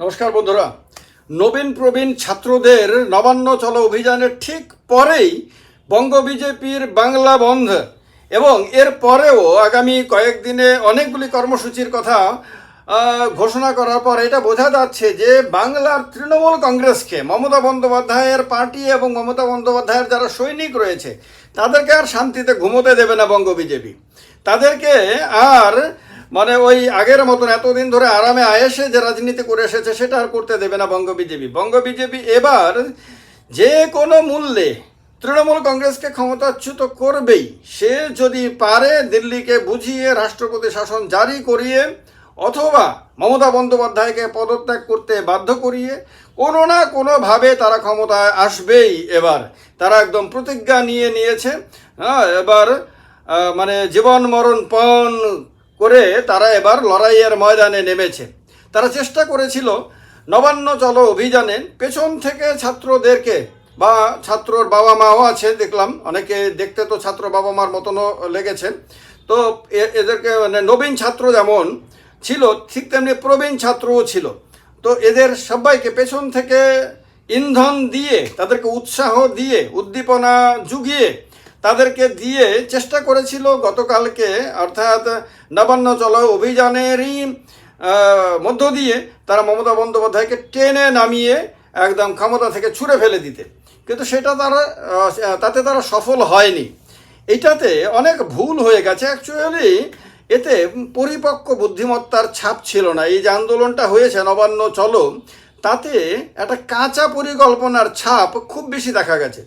নমস্কার বন্ধুরা। নবীন প্রবীণ ছাত্রদের নবান্ন চলো অভিযানের ঠিক পরেই বঙ্গ বিজেপির বাংলা বন্ধ এবং এর পরেও আগামী কয়েকদিনে অনেকগুলি কর্মসূচির কথা ঘোষণা করার পর এটা বোঝা যাচ্ছে যে বাংলার তৃণমূল কংগ্রেসকে মমতা বন্দ্যোপাধ্যায়ের পার্টি এবং মমতা বন্দ্যোপাধ্যায়ের যারা সৈনিক রয়েছে, তাদেরকে আর শান্তিতে ঘুমোতে দেবে না বঙ্গ বিজেপি। তাদেরকে আর মানে ওই আগের মতন এতদিন ধরে আরামে আয়েসে যে রাজনীতি করে এসেছে, সেটা আর করতে দেবে না বঙ্গ বিজেপি। বঙ্গ বিজেপি এবার যে কোনো মূল্যে তৃণমূল কংগ্রেসকে ক্ষমতাচ্যুত করবেই। সে যদি পারে দিল্লিকে বুঝিয়ে, রাষ্ট্রপতি শাসন জারি করিয়ে, অথবা মমতা বন্দ্যোপাধ্যায়কে পদত্যাগ করতে বাধ্য করিয়ে, কোনো না কোনোভাবে তারা ক্ষমতায় আসবেই এবার। তারা একদম প্রতিজ্ঞা নিয়ে নিয়েছে হ্যাঁ এবার মানে জীবন মরণ পণ করে তারা এবার লড়াইয়ের ময়দানে নেমেছে। তারা চেষ্টা করেছিল নবান্ন চলো অভিযানে পেছন থেকে ছাত্রদেরকে, বা ছাত্রর বাবা মাও আছে, দেখলাম, অনেকে দেখতে তো ছাত্র বাবা মার মতনও লেগেছে। তো এদেরকে মানে নবীন ছাত্র যেমন ছিল, ঠিক তেমনি প্রবীণ ছাত্রও ছিল। তো এদের সবাইকে পেছন থেকে ইন্ধন দিয়ে, তাদেরকে উৎসাহ দিয়ে, উদ্দীপনা জুগিয়ে তাদেরকে দিয়ে চেষ্টা করেছিল গতকালকে, অর্থাৎ নবান্ন চলো অভিযানেরই মধ্য দিয়ে তারা মমতা বন্দ্যোপাধ্যায়কে টেনে নামিয়ে একদম ক্ষমতা থেকে ছুঁড়ে ফেলে দিতে। কিন্তু সেটা তারা তাতে তারা সফল হয়নি। এটাতে অনেক ভুল হয়ে গেছে। অ্যাকচুয়ালি এতে পরিপক্ক বুদ্ধিমত্তার ছাপ ছিল না। এই যে আন্দোলনটা হয়েছে নবান্ন চলো, তাতে একটা কাঁচা পরিকল্পনার ছাপ খুব বেশি দেখা গেছে।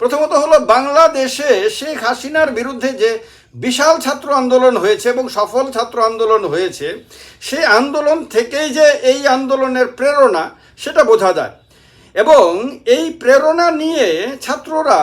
প্রথমত হলো বাংলাদেশে শেখ হাসিনার বিরুদ্ধে যে বিশাল ছাত্র আন্দোলন হয়েছে এবং সফল ছাত্র আন্দোলন হয়েছে সেই আন্দোলন থেকেই যে এই আন্দোলনের প্রেরণা, সেটা বোঝা যায়। এবং এই প্রেরণা নিয়ে ছাত্ররা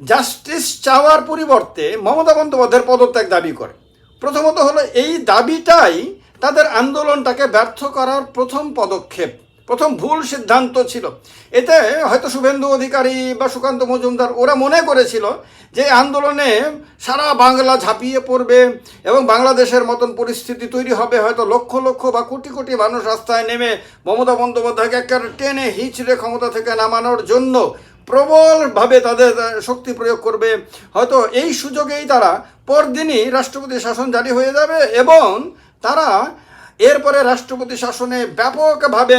জাস্টিস চাওয়ার পরিবর্তে মমতা বন্দ্যোপাধ্যায়ের পদত্যাগ দাবি করে। প্রথমত হলো এই দাবিটাই তাদের আন্দোলনটাকে ব্যর্থ করার প্রথম পদক্ষেপ। প্রথম ভুল সিদ্ধান্ত ছিল। এতে হয়তো শুভেন্দু অধিকারী বা সুকান্ত মজুমদার ওরা মনে করেছিল যে আন্দোলনে সারা বাংলা ঝাঁপিয়ে পড়বে এবং বাংলাদেশের মতন পরিস্থিতি তৈরি হবে। হয়তো লক্ষ লক্ষ বা কোটি কোটি মানুষ রাস্তায় নেমে মমতা বন্দ্যোপাধ্যায়কে একেবারে টেনে হিঁচড়ে ক্ষমতা থেকে নামানোর জন্য প্রবলভাবে তাদের শক্তি প্রয়োগ করবে। হয়তো এই সুযোগেই তারা পরদিনই রাষ্ট্রপতি শাসন জারি হয়ে যাবে এবং তারা এরপরে রাষ্ট্রপতি শাসনে ব্যাপকভাবে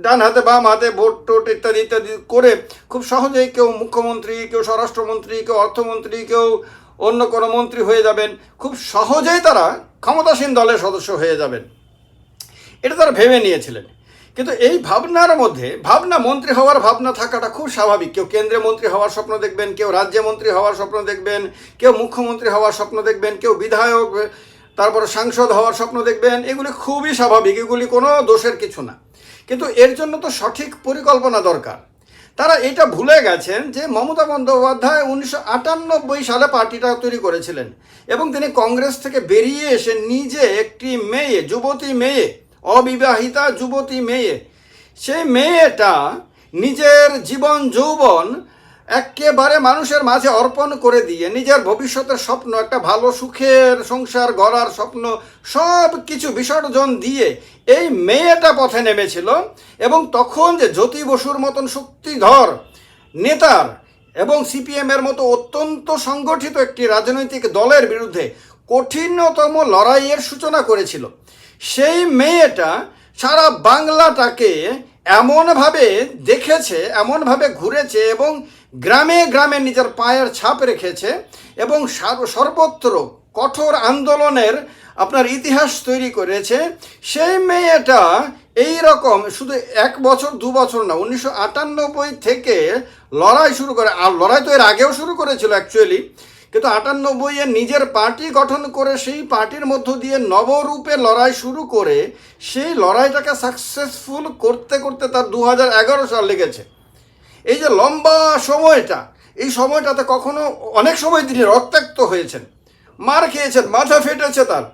ডান হাতে বাম হাতে ভোট টোট ইত্যাদি ইত্যাদি করে খুব সহজেই কেউ মুখ্যমন্ত্রী, কেউ স্বরাষ্ট্রমন্ত্রী, কেউ অর্থমন্ত্রী, কেউ অন্য কোনো মন্ত্রী হয়ে যাবেন। খুব সহজেই তারা ক্ষমতাসীন দলের সদস্য হয়ে যাবেন। এটা তারা ভেবে নিয়েছিলেন। কিন্তু এই ভাবনার মধ্যে, ভাবনা মন্ত্রী হওয়ার ভাবনা থাকাটা খুব স্বাভাবিক। কেউ কেন্দ্রীয় মন্ত্রী হওয়ার স্বপ্ন দেখবেন, কেউ রাজ্য মন্ত্রী হওয়ার স্বপ্ন দেখবেন, কেউ মুখ্যমন্ত্রী হওয়ার স্বপ্ন দেখবেন, কেউ বিধায়ক, তারপরে সাংসদ হওয়ার স্বপ্ন দেখবেন। এগুলি খুবই স্বাভাবিক, এগুলি কোনো দোষের কিছু না। কিন্তু এর জন্য তো সঠিক পরিকল্পনা দরকার। তারা এটা ভুলে গেছেন যে মমতা বন্দ্যোপাধ্যায় উনিশশো আটানব্বই সালে পার্টিটা তৈরি করেছিলেন এবং তিনি কংগ্রেস থেকে বেরিয়ে এসে নিজে একটি মেয়ে, যুবতী মেয়ে, অবিবাহিতা যুবতী মেয়ে, সেই মেয়েটা নিজের জীবন, যৌবন একেবারে মানুষের মাঝে অর্পণ করে দিয়ে নিজের ভবিষ্যতের স্বপ্ন, একটা ভালো সুখের সংসার, গড়ার স্বপ্ন সব কিছু বিসর্জন দিয়ে এই মেয়েটা পথে নেমেছিল এবং তখন যে জ্যোতি বসুর মতন শক্তিধর নেতার এবং সিপিএমের মতো অত্যন্ত সংগঠিত একটি রাজনৈতিক দলের বিরুদ্ধে কঠিনতম লড়াইয়ের সূচনা করেছিল। সেই মেয়েটা সারা বাংলাটাকে এমনভাবে দেখেছে, এমনভাবে ঘুরেছে এবং গ্রামে গ্রামে নিজের পায়ের ছাপ রেখেছে এবং সার- সর্বত্র কঠোর আন্দোলনের আপনার ইতিহাস তৈরি করেছে। সেই মেয়েটা এই রকম শুধু এক বছর, দু বছর না, উনিশশো আটানব্বই থেকে লড়াই শুরু করে, আর লড়াই তো এর আগেও শুরু করেছিল অ্যাকচুয়ালি কিন্তু আটানব্বই এ নিজের পার্টি গঠন করে সেই পার্টির মধ্য দিয়ে নবরূপে লড়াই শুরু করে সেই লড়াইটাকে সাকসেসফুল করতে করতে তার দু হাজার এগারো সাল লেগেছে। এই যে লম্বা সময়টা, এই সময়টাতে কখনো অনেক সময় তিনি রক্তাক্ত হয়েছেন। মার খেয়েছেন, মাথা ফেটেছে তার,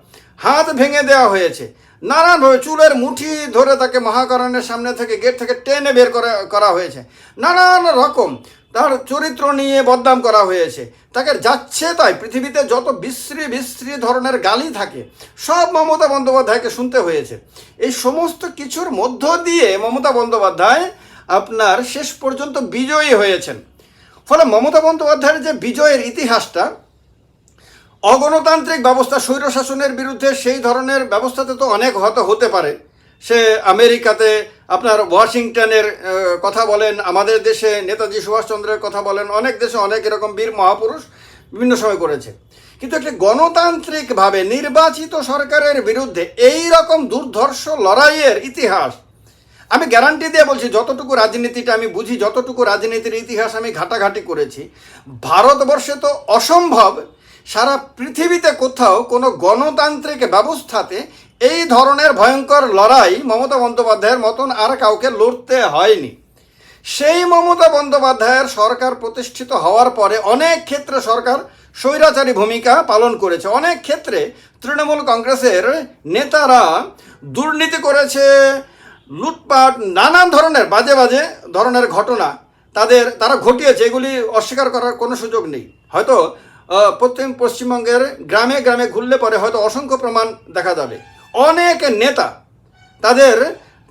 হাত ভেঙে দেওয়া হয়েছে। নানানভাবে চুলের মুঠি ধরে তাকে মহাকরণের সামনে থেকে গেট থেকে টেনে বের করা হয়েছে। নানান রকম তার চরিত্র নিয়ে বদনাম করা হয়েছে। তাকে যাচ্ছে তাই পৃথিবীতে যত বিশ্রী বিশ্রী ধরনের গালি থাকে, সব মমতা বন্দ্যোপাধ্যায়কে শুনতে হয়েছে। এই সমস্ত কিছুর মধ্য দিয়ে মমতা বন্দ্যোপাধ্যায় আপনার শেষ পর্যন্ত বিজয়ী হয়েছেন। ফলে মমতা বন্দ্যোপাধ্যায়ের যে বিজয়ের ইতিহাসটা, অগণতান্ত্রিক ব্যবস্থা স্বৈরশাসনের বিরুদ্ধে সেই ধরনের ব্যবস্থাতে তো অনেক হয়তো হতে পারে। সে আমেরিকাতে আপনার ওয়াশিংটনের কথা বলেন, আমাদের দেশে নেতাজি সুভাষচন্দ্রের কথা বলেন, অনেক দেশে অনেক এরকম বীর মহাপুরুষ বিভিন্ন সময় করেছে। কিন্তু একটি গণতান্ত্রিকভাবে নির্বাচিত সরকারের বিরুদ্ধে এই রকম দুর্ধর্ষ লড়াইয়ের ইতিহাস আমি গ্যারান্টি দিয়ে বলছি, যতটুকু রাজনীতিটা আমি বুঝি, যতটুকু রাজনীতির ইতিহাস আমি ঘাটাঘাটি করেছি, ভারতবর্ষে তো অসম্ভব সারা পৃথিবীতে কোথাও কোনো গণতান্ত্রিক ব্যবস্থাতে এই ধরনের ভয়ঙ্কর লড়াই মমতা বন্দ্যোপাধ্যায়ের মতন আর কাউকে লড়তে হয়নি। সেই মমতা বন্দ্যোপাধ্যায়ের সরকার প্রতিষ্ঠিত হওয়ার পরে অনেক ক্ষেত্রে সরকার স্বৈরাচারী ভূমিকা পালন করেছে। অনেক ক্ষেত্রে তৃণমূল কংগ্রেসের নেতারা দুর্নীতি করেছে লুটপাট, নানান ধরনের, বাজে বাজে ধরনের ঘটনা তাদের, তারা ঘটিয়েছে, এগুলি অস্বীকার করার কোনো সুযোগ নেই। হয়তো পশ্চিম পশ্চিমবঙ্গের গ্রামে গ্রামে ঘুরলে পরে হয়তো অসংখ্য প্রমাণ দেখা যাবে। অনেক নেতা তাদের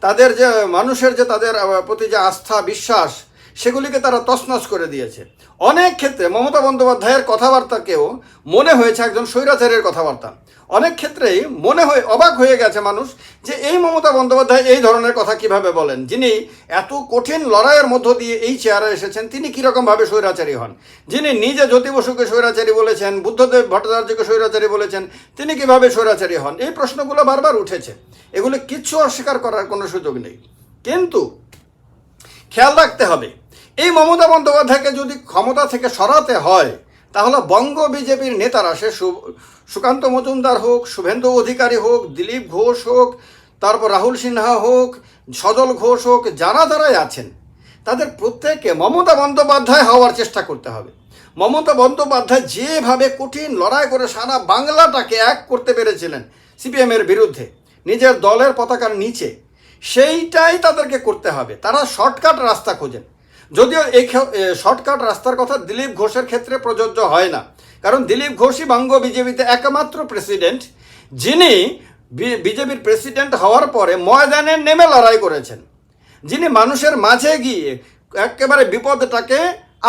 তাদের যে মানুষের যে তাদের প্রতি যে আস্থা, বিশ্বাস সেগুলিকে তারা তছনছ করে দিয়েছে। অনেক ক্ষেত্রে মমতা বন্দ্যোপাধ্যায়ের কথাবার্তাকেও মনে হয়েছে একজন স্বৈরাচারের কথাবার্তা। অনেক ক্ষেত্রেই মনে হয়ে অবাক হয়ে গেছে মানুষ যে এই মমতা বন্দ্যোপাধ্যায় এই ধরনের কথা কীভাবে বলেন? যিনি এত কঠিন লড়াইয়ের মধ্য দিয়ে এই চেয়ারে এসেছেন, তিনি কীরকমভাবে স্বৈরাচারী হন? যিনি নিজে জ্যোতি বসুকে স্বৈরাচারী বলেছেন, বুদ্ধদেব ভট্টাচার্যকে স্বৈরাচারী বলেছেন, তিনি কীভাবে স্বৈরাচারী হন? এই প্রশ্নগুলো বারবার উঠেছে। এগুলো কিচ্ছু অস্বীকার করার কোনো সুযোগ নেই। কিন্তু খেয়াল রাখতে হবে এই মমতা বন্দ্যোপাধ্যায়কে যদি ক্ষমতা থেকে সরাতে হয়, তাহলে বঙ্গ বিজেপির নেতারা সে সুকান্ত মজুমদার হোক, শুভেন্দু অধিকারী হোক, দিলীপ ঘোষ হোক, তারপর রাহুল সিনহা হোক, সজল ঘোষ হোক, যারা যারাই আছেন, তাদের প্রত্যেককে মমতা বন্দ্যোপাধ্যায় হওয়ার চেষ্টা করতে হবে। মমতা বন্দ্যোপাধ্যায় যেভাবে কঠিন লড়াই করে সারা বাংলাটাকে এক করতে পেরেছিলেন সিপিএমের বিরুদ্ধে, নিজের দলের পতাকার নিচে, সেইটাই তাদেরকে করতে হবে। তারা শর্টকাট রাস্তা খোঁজেন। যদিও এই শর্টকাট রাস্তার কথা দিলীপ ঘোষের ক্ষেত্রে প্রযোজ্য হয় না। কারণ দিলীপ ঘোষই বঙ্গ বিজেপিতে একমাত্র প্রেসিডেন্ট, যিনি বিজেপির প্রেসিডেন্ট হওয়ার পরে ময়দানে নেমে লড়াই করেছেন। যিনি মানুষের মাঝে গিয়ে একেবারে বিপদটাকে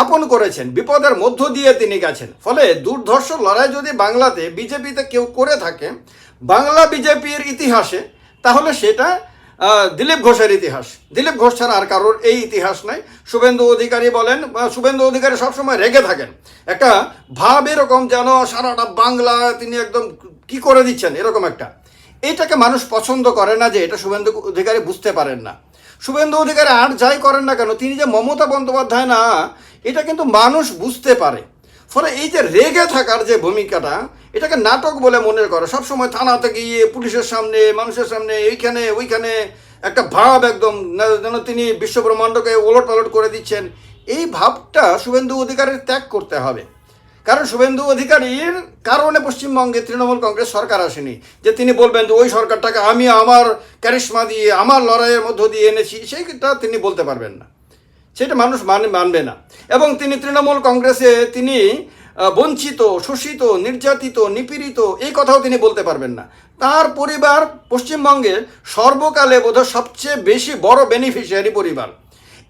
আপন করেছেন, বিপদের মধ্য দিয়ে তিনি গেছেন। ফলে দুর্ধর্ষ লড়াই যদি বাংলাতে বিজেপিতে কেউ করে থাকে, বাংলা বিজেপির ইতিহাসে, তাহলে সেটা দিলীপ ঘোষের ইতিহাস। দিলীপ ঘোষ ছাড়া আর কারোর এই ইতিহাস নাই। শুভেন্দু অধিকারী বলেন, বা শুভেন্দু অধিকারী সবসময় রেগে থাকেন। একটা ভাব এরকম যেন সারাটা বাংলা তিনি একদম কি করে দিচ্ছেন, এরকম একটা। এটাকে মানুষ পছন্দ করে না যে এটা শুভেন্দু অধিকারী বুঝতে পারেন না। শুভেন্দু অধিকারী আর যাই করেন না কেন, তিনি যে মমতা বন্দ্যোপাধ্যায় না, এটা কিন্তু মানুষ বুঝতে পারে। ফলে এই যে রেগে থাকার যে ভূমিকাটা এটাকে নাটক বলে মনে করে। সবসময় থানাতে গিয়ে, পুলিশের সামনে, মানুষের সামনে, এইখানে, ওইখানে একটা ভাব একদম যেন তিনি বিশ্বব্রহ্মাণ্ডকে ওলট পালট করে দিচ্ছেন। এই ভাবটা শুভেন্দু অধিকারের ত্যাগ করতে হবে। কারণ শুভেন্দু অধিকারীর কারণে পশ্চিমবঙ্গে তৃণমূল কংগ্রেস সরকার আসেনি। যে তিনি বলবেন যে ওই সরকারটাকে আমি আমার ক্যারিশমা দিয়ে, আমার লড়াইয়ের মধ্য দিয়ে এনেছি, সেইটা তিনি বলতে পারবেন না। সেটা মানুষ মানে মানবে না। এবং তিনি তৃণমূল কংগ্রেসে তিনি বঞ্চিত, শোষিত, নির্যাতিত, নিপীড়িত, এই কথাও তিনি বলতে পারবেন না। তার পরিবার পশ্চিমবঙ্গে সর্বকালে বোধহয় সবচেয়ে বেশি বড় বেনিফিশিয়ারি পরিবার।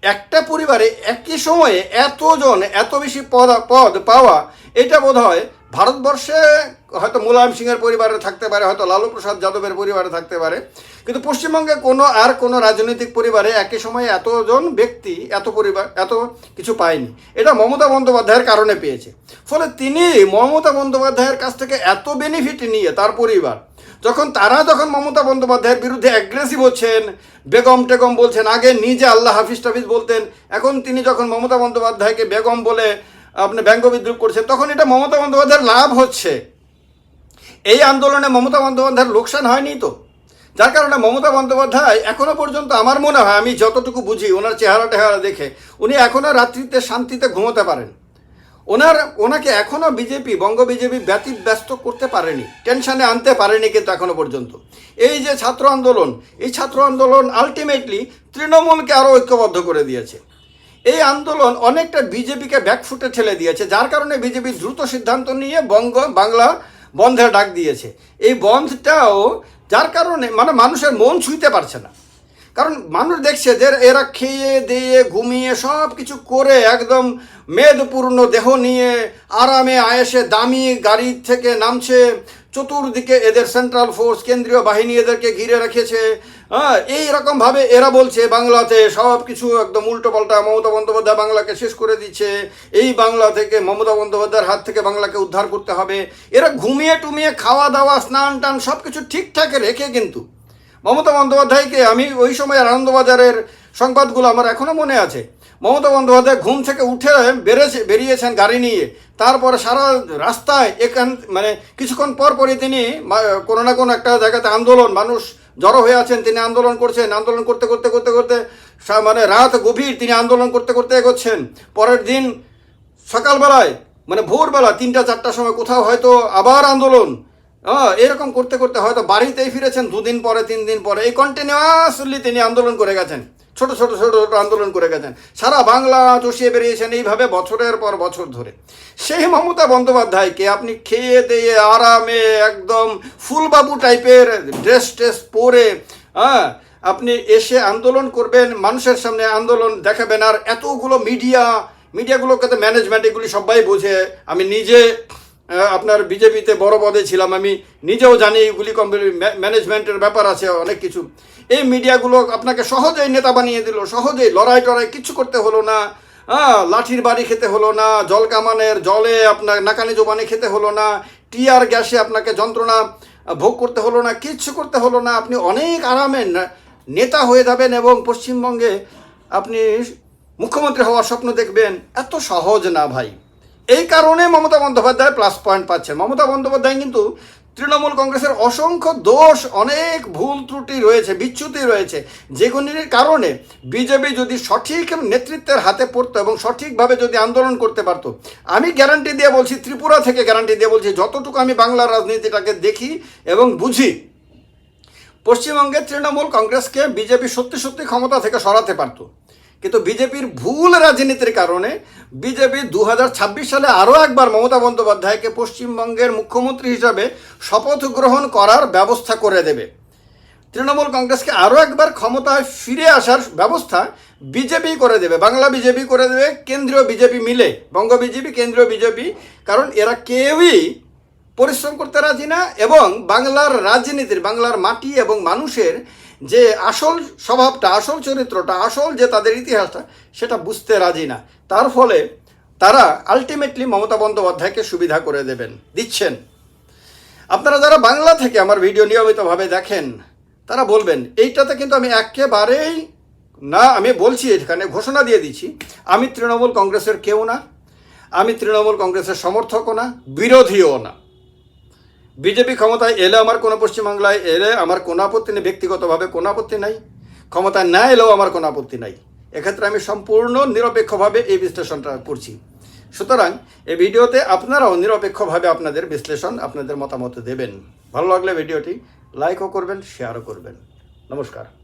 একটা পরিবারে একই সময়ে এতজন, এত বেশি পদ পদ পাওয়া, এটা বোধ হয় ভারতবর্ষে হয়তো মুলায়ম সিংয়ের পরিবারে থাকতে পারে, হয়তো লালু প্রসাদ যাদবের পরিবারে থাকতে পারে। কিন্তু পশ্চিমবঙ্গে কোনো আর কোনো রাজনৈতিক পরিবারে একই সময়ে এতজন ব্যক্তি, এত পরিবার, এত কিছু পায়নি। এটা মমতা বন্দ্যোপাধ্যায়ের কারণে পেয়েছে। ফলে তিনি মমতা বন্দ্যোপাধ্যায়ের কাছ থেকে এত বেনিফিট নিয়ে তার পরিবার, যখন তারা যখন মমতা বন্দ্যোপাধ্যায়ের বিরুদ্ধে অ্যাগ্রেসিভ হচ্ছেন, বেগম টেগম বলছেন, আগে নিজে আল্লাহ হাফিজ টাফিজ বলতেন। এখন তিনি যখন মমতা বন্দ্যোপাধ্যায়কে বেগম বলে আপনি ব্যঙ্গ বিদ্রুপ করছেন, তখন এটা মমতা বন্দ্যোপাধ্যায়ের লাভ হচ্ছে। এই আন্দোলনে মমতা বন্দ্যোপাধ্যায়ের লোকসান হয়নি তো? যার কারণে মমতা বন্দ্যোপাধ্যায় এখনও পর্যন্ত আমার মনে হয়, আমি যতটুকু বুঝি, ওনার চেহারা টেহারা দেখে, উনি এখনও রাত্রিতে শান্তিতে ঘুমোতে পারেন। ওনার, ওনাকে এখনও বিজেপি, বঙ্গ বিজেপি ব্যতীত ব্যস্ত করতে পারেনি, টেনশনে আনতে পারেনি কিন্তু এখনও পর্যন্ত। এই যে ছাত্র আন্দোলন, এই ছাত্র আন্দোলন আলটিমেটলি তৃণমূলকে আরও ঐক্যবদ্ধ করে দিয়েছে। এই আন্দোলন অনেকটা বিজেপিকে ব্যাকফুটে ঠেলে দিয়েছে, যার কারণে বিজেপি দ্রুত সিদ্ধান্ত নিয়ে বঙ্গ, বাংলা বন্ধের ডাক দিয়েছে। এই বন্ধটাও যার কারণে মানে মানুষের মন ছুঁইতে পারছে না। কারণ মানুষ দেখছে যে এরা খেয়ে, দিয়ে, ঘুমিয়ে সব কিছু করে একদম মেদপূর্ণ দেহ নিয়ে আরামে, আয়েসে, দামি গাড়ি থেকে নামছে চতুর্দিকে এদের সেন্ট্রাল ফোর্স কেন্দ্রীয় বাহিনী এদেরকে ঘিরে রেখেছে। হ্যাঁ এইরকমভাবে এরা বলছে, বাংলাতে সব কিছু একদম উল্টো পাল্টা। মমতা বন্দ্যোপাধ্যায় বাংলাকে শেষ করে দিচ্ছে। এই বাংলা থেকে মমতা বন্দ্যোপাধ্যায়ের হাত থেকে বাংলাকে উদ্ধার করতে হবে। এরা ঘুমিয়ে টুমিয়ে খাওয়া দাওয়া, স্নান টান সব কিছু ঠিকঠাক রেখে কিন্তু। মমতা বন্দ্যোপাধ্যায়কে আমি ওই সময় আনন্দবাজারের সংবাদগুলো আমার এখনও মনে আছে। মমতা বন্দ্যোপাধ্যায় ঘুম থেকে উঠে বেড়েছে বেরিয়েছেন গাড়ি নিয়ে। তারপরে সারা রাস্তায় এখান মানে কিছুক্ষণ পর পরই তিনি কোনো না কোনো একটা জায়গাতে আন্দোলন, মানুষ জড়ো হয়ে আছেন, তিনি আন্দোলন করছেন। আন্দোলন করতে করতে করতে করতে মানে রাত গভীর তিনি আন্দোলন করতে করতে এগোচ্ছেন। পরের দিন সকালবেলায় মানে ভোরবেলা তিনটা চারটার সময় কোথাও হয়তো আবার আন্দোলন। হ্যাঁ এরকম করতে করতে হয়তো বাড়িতেই ফিরেছেন। দুদিন পরে, তিন দিন পরে এই কন্টিনিউয়াসলি তিনি আন্দোলন করে গেছেন। ছোট ছোট ছোট ছোট আন্দোলন করে গেছেন। সারা বাংলা চষিয়ে বেরিয়েছেন এইভাবে বছরের পর বছর ধরে। সেই মমতা বন্দ্যোপাধ্যায়কে আপনি খেয়ে দিয়ে, আরামে একদম ফুলবাবু টাইপের ড্রেস ট্রেস পরে হ্যাঁ আপনি এসে আন্দোলন করবেন, মানুষের সামনে আন্দোলন দেখাবেন। আর এতগুলো মিডিয়া, মিডিয়াগুলোকে তো ম্যানেজমেন্ট এগুলি সবাই বোঝে। আমি নিজে আপনার বিজেপিতে বড় পদে ছিলাম আমি। নিজেও জানি কোম্পানি ম্যানেজমেন্টের ব্যাপার আছে, অনেক কিছু। এই মিডিয়াগুলো আপনাকে সহজেই নেতা বানিয়ে দিল, সহজেই লড়াই টড়াই কিচ্ছু করতে হলো না। হ্যাঁ লাঠির বাড়ি খেতে হলো না, জল কামানের জলে আপনার নাকানি জোবানি খেতে হলো না, টিয়ার গ্যাসে আপনাকে যন্ত্রণা ভোগ করতে হলো না, কিচ্ছু করতে হলো না। আপনি অনেক আরামে নেতা হয়ে যাবেন এবং পশ্চিমবঙ্গে আপনি মুখ্যমন্ত্রী হওয়ার স্বপ্ন দেখবেন। এত সহজ না ভাই। এই কারণে মমতা বন্দ্যোপাধ্যায় প্লাস পয়েন্ট পাচ্ছেন। মমতা বন্দ্যোপাধ্যায় কিন্তু তৃণমূল কংগ্রেসের অসংখ্য দোষ, অনেক ভুল ত্রুটি রয়েছে, বিচ্যুতি রয়েছে। যেগুলির কারণে বিজেপি যদি সঠিক নেতৃত্বের হাতে পড়তো এবং সঠিকভাবে যদি আন্দোলন করতে পারতো, আমি গ্যারান্টি দিয়ে বলছি, ত্রিপুরা থেকে গ্যারান্টি দিয়ে বলছি, যতটুকু আমি বাংলার রাজনীতিটাকে দেখি এবং বুঝি, পশ্চিমবঙ্গে তৃণমূল কংগ্রেসকে বিজেপি সত্যি সত্যি ক্ষমতা থেকে সরাতে পারত। কিন্তু বিজেপির ভুল রাজনীতির কারণে বিজেপি দু হাজার ছাব্বিশ সালে আরও একবার মমতা বন্দ্যোপাধ্যায়কে পশ্চিমবঙ্গের মুখ্যমন্ত্রী হিসাবে শপথ গ্রহণ করার ব্যবস্থা করে দেবে। তৃণমূল কংগ্রেসকে আরও একবার ক্ষমতায় ফিরে আসার ব্যবস্থা বিজেপি করে দেবে। বাংলা বিজেপি করে দেবে, কেন্দ্রীয় বিজেপি মিলে। বঙ্গ বিজেপি, কেন্দ্রীয় বিজেপি, কারণ এরা কেউই পরিশ্রম করতে রাজি না এবং বাংলার রাজনীতির, বাংলার মাটি এবং মানুষের যে আসল স্বভাবটা, আসল চরিত্রটা, আসল যে তাদের ইতিহাসটা, সেটা বুঝতে রাজি না। তার ফলে তারা আলটিমেটলি মমতা বন্দ্যোপাধ্যায়কে সুবিধা করে দেবেন, দিচ্ছেন। আপনারা যারা বাংলা থেকে আমার ভিডিও নিয়মিতভাবে দেখেন, তারা বলবেন, এইটাতে কিন্তু আমি একেবারেই না, আমি বলছি এখানে, ঘোষণা দিয়ে দিচ্ছি, আমি তৃণমূল কংগ্রেসের কেউ না, আমি তৃণমূল কংগ্রেসের সমর্থকও না, বিরোধীও না। বিজেপি ক্ষমতায় এলে আমার কোনো পশ্চিমবাংলায় এলে আমার কোনো আপত্তি নেই, ব্যক্তিগতভাবে কোনো আপত্তি নাই। ক্ষমতায় না এলেও আমার কোনো আপত্তি নাই। এক্ষেত্রে আমি সম্পূর্ণ নিরপেক্ষভাবে এই বিশ্লেষণটা করছি। সুতরাং এই ভিডিওতে আপনারাও নিরপেক্ষভাবে আপনাদের বিশ্লেষণ, আপনাদের মতামত দেবেন। ভালো লাগলে ভিডিওটি লাইকও করবেন, শেয়ারও করবেন। নমস্কার।